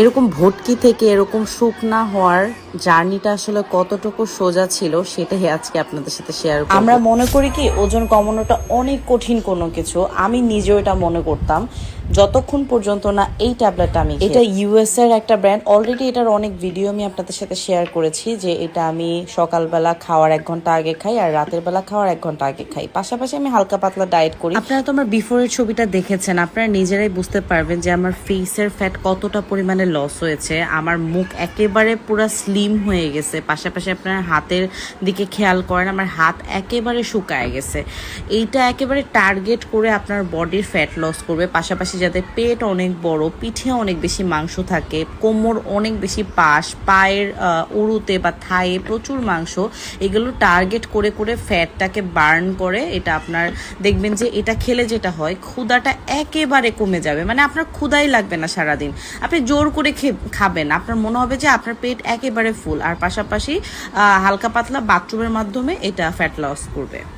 এরকম ভটকি থেকে এরকম শুকনা হওয়ার জার্নিটা আসলে কতটুকু সোজা ছিল সেটাই আজকে আপনাদের সাথে শেয়ার করব। আমরা মনে করি কি ওজন কমানোটা অনেক কঠিন কোনো কিছু। আমি নিজেও এটা মনে করতাম। যতক্ষণ পর্যন্ত না এই ট্যাবলেটটা আমি এটা ইউএস এর একটা ব্র্যান্ড অলরেডি এটার অনেক ভিডিও আমি আপনাদের সাথে শেয়ার করেছি যে এটা আমি সকালবেলা খাওয়ার এক ঘণ্টা আগে খাই আর রাতের বেলা খাওয়ার এক ঘণ্টা আগে খাই। পাশাপাশি আমি হালকা পাতলা ডায়েট করি। আপনারা তো আমার বিফোরের ছবিটা দেখেছেন। আপনারা নিজেরাই বুঝতে পারবেন যে আমার ফেসের ফ্যাট কতটা পরিমাণে লস হয়েছে। আমার মুখ একেবারে পুরো স্লিম হয়ে গেছে। পাশাপাশি আপনার হাতের দিকে খেয়াল করেন, আমার হাত একেবারে শুকায় গেছে। এইটা একেবারে টার্গেট করে আপনার বডির ফ্যাট লস করবে। পাশাপাশি যাতে পেট অনেক বড়, পিঠে অনেক বেশি মাংস থাকে, কোমর অনেক বেশি পাশ, পায়ের উরুতে বা থায়ে প্রচুর মাংস, এগুলো টার্গেট করে করে ফ্যাটটাকে বার্ন করে এটা আপনার দেখবেন যে এটা খেলে যেটা হয় ক্ষুদাটা একেবারে কমে যাবে। মানে আপনার ক্ষুদাই লাগবে না সারাদিন। আপনি জোর করে খে- খাবেন। আপনার মনে হবে যে আপনার পেট একেবারে ফুল আর পাশাপাশি হালকা পাতলা বাথরুমের মাধ্যমে এটা ফ্যাট লস করবে।